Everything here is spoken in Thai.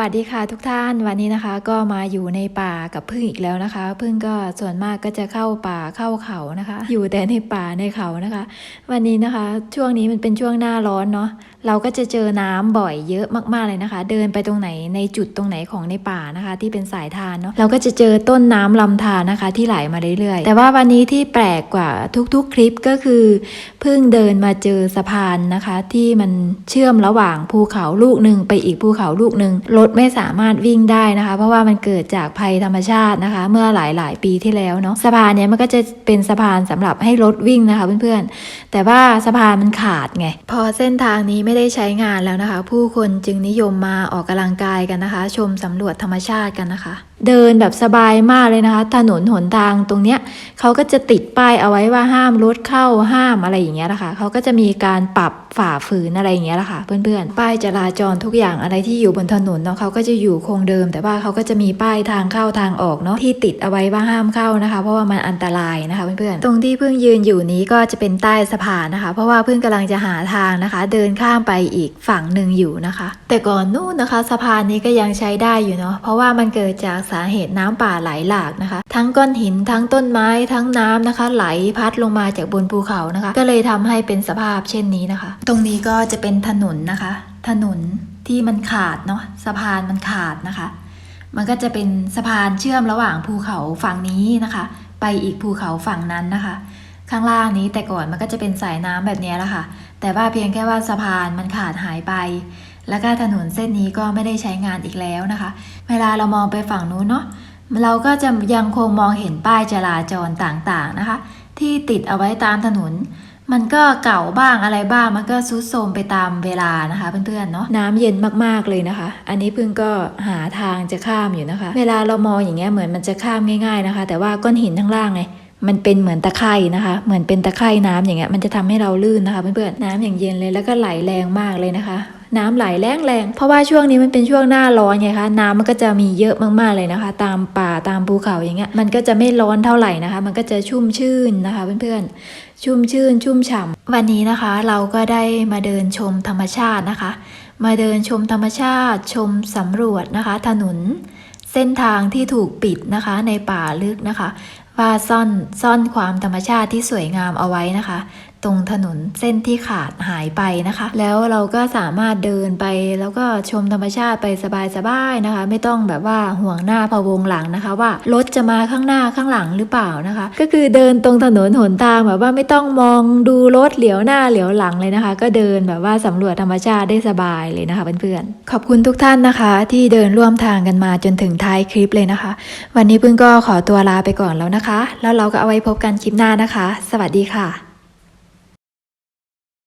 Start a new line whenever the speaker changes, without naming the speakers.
วัสดีค่ะทุกท่านวันนี้นะคะก็มาอยู่ในป่ากับพึ่งอีกแล้วนะคะ พึ่งก็ส่วนมากก็จะเข้าป่าเข้าเขานะคะ อยู่แต่ในป่าในเขานะคะ วันนี้นะคะ ช่วงนี้มันเป็นช่วงหน้าร้อนเนาะ เราก็จะเจอน้ำบ่อยเยอะมากๆเลยนะคะ เดินไปตรงไหนในจุดตรงไหนของในป่านะคะ ที่เป็นสายทานเนาะเราก็จะเจอต้นน้ำลำธารนะคะ ที่ไหลมาเรื่อยๆ แต่ว่าวันนี้ที่แปลกกว่าทุกๆคลิปก็คือเพิ่งเดินมาเจอสะพานนะคะ ที่มันเชื่อมระหว่างภูเขาลูกหนึ่งไปอีกภูเขาลูกหนึ่งรถไม่สามารถวิ่งได้นะคะ เพราะว่ามันเกิดจากภัยธรรมชาตินะคะ เมื่อหลายๆ ปีที่แล้วเนาะสะพานเนี้ยมันก็จะเป็นสะพานสำหรับให้รถวิ่งนะคะเพื่อนๆแต่ว่าสะพานมันขาดไงพอเส้นทางนี้ไม่ได้ใช้งานแล้วนะคะ ผู้คนจึงนิยมมาออกกำลังกายกันนะคะ ชมสำรวจธรรมชาติกันนะคะ เดินแบบสบายมากเลยนะคะ ถนนหนทางตรงเนี้ยเขาก็จะติดป้ายเอาไว้ว่าห้ามรถเข้าห้ามอะไรอย่างเงี้ยนะคะเขาก็จะมีการปรับฝ่าฝืนอะไรอย่างเงี้ยละค่ะเพื่อนๆ ป้ายจราจรทุกอย่างอะไรที่อยู่บนถนนเนาะเขาก็จะอยู่คงเดิม แต่ว่าเขาก็จะมีป้ายทางเข้าทางออกเนาะที่ติดเอาไว้ว่าห้ามเข้านะคะ เพราะว่ามันอันตรายนะคะเพื่อนๆ ตรงที่เพิ่งยืนอยู่นี้ก็จะเป็นใต้สะพานนะคะ เพราะว่าเพิ่งกำลังจะหาทางนะคะ เดินข้ามไปอีกฝั่งหนึ่งอยู่นะคะ แต่ก่อนนู่นนะคะ สะพานนี้ก็ยังใช้ได้อยู่เนาะเพราะว่ามันเกิดจากสาเหตุน้ำป่าไหลหลากนะคะ ทั้งก้อนหินทั้งต้นไม้ทั้งน้ำนะคะ ไหลพัดลงมาจากบนภูเขานะคะ ก็เลยทำให้เป็นสภาพเช่นนี้นะคะ ตรงนี้ก็จะเป็นถนนนะคะ ถนนที่มันขาดเนาะสะพานมันขาดนะคะ มันก็จะเป็นสะพานเชื่อมระหว่างภูเขาฝั่งนี้นะคะ ไปอีกภูเขาฝั่งนั้นนะคะ ข้างล่างนี้แต่ก่อนมันก็จะเป็นสายน้ำแบบนี้แหละค่ะ แต่ว่าเพียงแค่ว่าสะพานมันขาดหายไป แล้วก็ถนนเส้นนี้ก็ไม่ได้ใช้งานอีกแล้วนะคะ เวลาเรามองไปฝั่งนู้นเนาะเราก็จะยังคงมองเห็นป้ายจราจรต่างๆนะคะ ที่ติดเอาไว้ตามถนน มันก็เก่าบ้างอะไรบ้างมันก็ซุดโทมไปตามเวลานะคะเพื่อนๆเนาะน้ำเย็นมากๆเลยนะคะ อันนี้เพิ่งก็หาทางจะข้ามอยู่นะคะ เวลาเรามองอย่างเงี้ยเหมือนมันจะข้ามง่าย ๆนะคะ แต่ว่าก้อนหินข้างล่างไงมันเป็นเหมือนตะไคร่นะคะ เหมือนเป็นตะไคร่น้ำอย่างเงี้ย มันจะทำให้เราลื่นนะคะเพื่อนๆ น้ำอย่างเย็นเลยแล้วก็ไหลแรงมากเลยนะคะ น้ำไหลแรงแรงเพราะว่าช่วงนี้มันเป็นช่วงหน้าร้อนไงคะน้ำมันก็จะมีเยอะมากๆเลยนะคะ ตามป่าตามภูเขาอย่างเงี้ยมันก็จะไม่ร้อนเท่าไหร่นะคะ มันก็จะชุ่มชื่นนะคะเพื่อนๆชุ่มชื่น ชุ่มฉ่ำวันนี้นะคะเราก็ได้มาเดินชมธรรมชาตินะคะ มาเดินชมธรรมชาติ ชมสำรวจนะคะ ถนนเส้นทางที่ถูกปิดนะคะในป่าลึกนะคะว่าซ่อนซ่อนความธรรมชาติที่สวยงามเอาไว้นะคะ ตรงถนนเส้นที่ขาดหายไปนะคะ แล้วเราก็สามารถเดินไปแล้วก็ชมธรรมชาติไปสบายๆนะคะ ไม่ต้องแบบว่าห่วงหน้าพะวงหลังนะคะ ว่ารถจะมาข้างหน้าข้างหลังหรือเปล่านะคะ ก็คือเดินตรงถนนหนทางแบบว่าไม่ต้องมองดูรถเหลียวหน้าเหลียวหลังเลยนะคะ ก็เดินแบบว่าสำรวจธรรมชาติได้สบายเลยนะคะเพื่อนๆขอบคุณทุกท่านนะคะ ที่เดินร่วมทางกันมาจนถึงท้ายคลิปเลยนะคะ วันนี้พึ่งก็ขอตัวลาไปก่อนแล้วนะนะคะ แล้วเราก็เอาไว้พบกันคลิปหน้านะคะ สวัสดีค่ะ